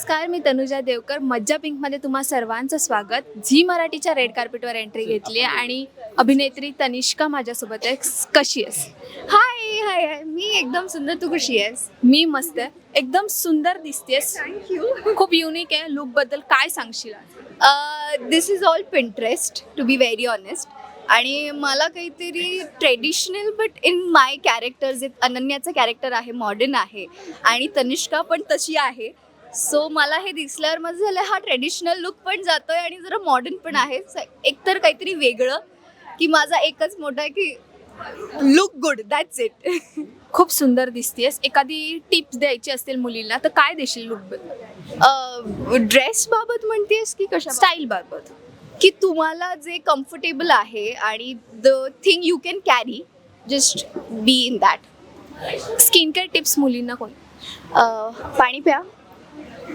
नमस्कार मी तनुजा देवकर. मज्जा पिंकमध्ये तुम्हा सर्वांचं स्वागत. झी मराठीच्या रेड कार्पेटवर एंट्री घेतली आहे आणि अभिनेत्री तनिष्का माझ्यासोबत आहे कशी आहेस? हाय हाय हाय. मी एकदम सुंदर तू कशी आहेस? मी मस्त आहे. एकदम सुंदर दिसतेस. थँक्यू खूप युनिक आहे. लुकबद्दल काय सांगशील? This is all Pinterest to be very honest आणि मला काहीतरी traditional but in my character जे अनन्याचं कॅरेक्टर आहे मॉडर्न आहे. आणि तनिष्का पण तशी आहे. सो मला हे दिसल्यावर माझं झालं हा ट्रेडिशनल लुक पण जातोय आणि जरा मॉडर्न पण आहे. एकतर काहीतरी वेगळं की माझा एकच मोठा आहे की लुक गुड दॅट्स इट खूप सुंदर दिसतेस एखादी टिप्स द्यायची असतील मुलींना तर काय देशील लुकबद्दल ड्रेस बाबत म्हणतेस की कशा स्टाईल बाबत. की तुम्हाला जे कम्फर्टेबल आहे आणि the thing you can carry just be in that skin care tips मुलींना कोण? पाणी प्या.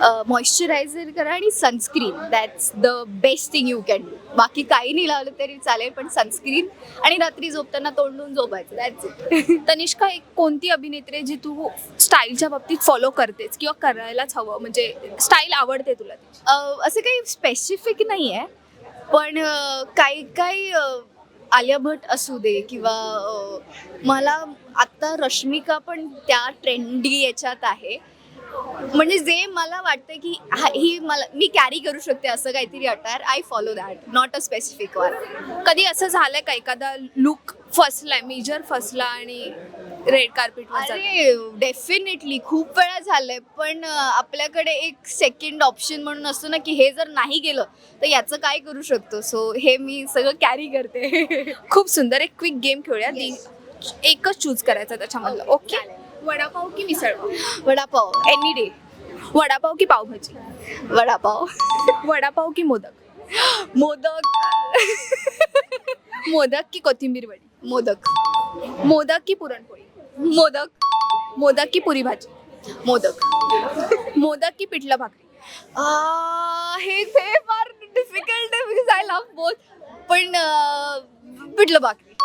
मॉइश्चरायझर करा आणि sunscreen that's the best thing you can do बाकी काही नाही लावलं तरी चालेल पण सनस्क्रीन आणि रात्री झोपताना तोंडून झोपायचं. दॅट्स इट तनिष्का एक कोणती अभिनेत्री आहे जी तू स्टाईलच्या बाबतीत फॉलो करतेस किंवा करायलाच हवं? म्हणजे स्टाईल आवडते तुला तिची? असं काही स्पेसिफिक नाही आहे. पण काही काही आलिया भट असू दे किंवा मला आत्ता रश्मिका पण त्या ट्रेंडी याच्यात आहे. म्हणजे जे मला वाटतं की हा- ही मला मी कॅरी करू शकते असं काहीतरी attire I follow that not a specific one कधी असं झालंय का एखादा लुक फसलाय मेजर फसला आणि रेड कार्पेटवर अरे डेफिनेटली खूप वेळा झालंय पण आपल्याकडे एक सेकंड ऑप्शन म्हणून असतो ना की हे जर नाही गेलं तर याचं काय करू शकतो? सो हे मी सगळं कॅरी करते. खूप सुंदर एक क्विक गेम खेळूया. एकच चूज करायचा त्याच्यामधलं. ओके. वडापाव की मिसळपाव वडापाव एनी डे वडापाव की पावभाजी. वडापाव. वडापाव की मोदक. मोदक. मोदक की कोथिंबीर वडी. मोदक. मोदक की पुरणपोळी. मोदक. मोदक की पुरी भाजी. मोदक. मोदक की पिठलं भाकरी. आ, हे हे फार डिफिकल्ट आहे बिकॉज आय लव्ह बोथ पण अं, पिठलं भाकरी.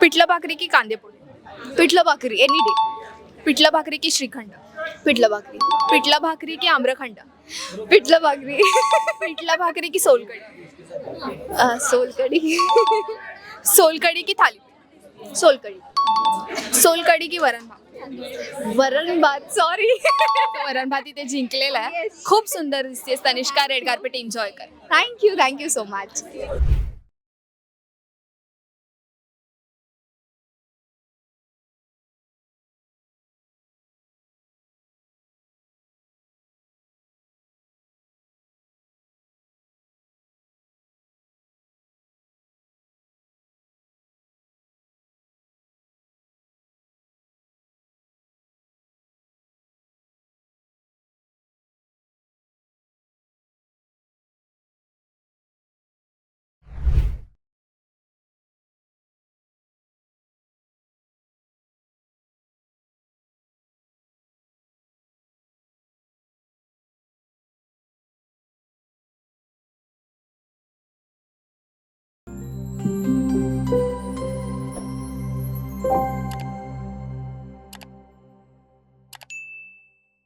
पिठलं भाकरी की कांदे पोळी पिठलं भाकरी एनी डे पिठलं भाकरी की श्रीखंड? पिठलं भाकरी. पिठलं भाकरी की आम्रखंड? पिठलं भाकरी. पिठलं भाकरी की सोलकढी? अं, सोलकढी. सोलकढी की थाली. सोलकढी. सोलकढी की वरण भात. वरण भात सॉरी वरण भात इथे जिंकलेला आहे. खूप सुंदर दिसतेस तनिष्का रेड कार्पेट एन्जॉय कर thank you thank you so much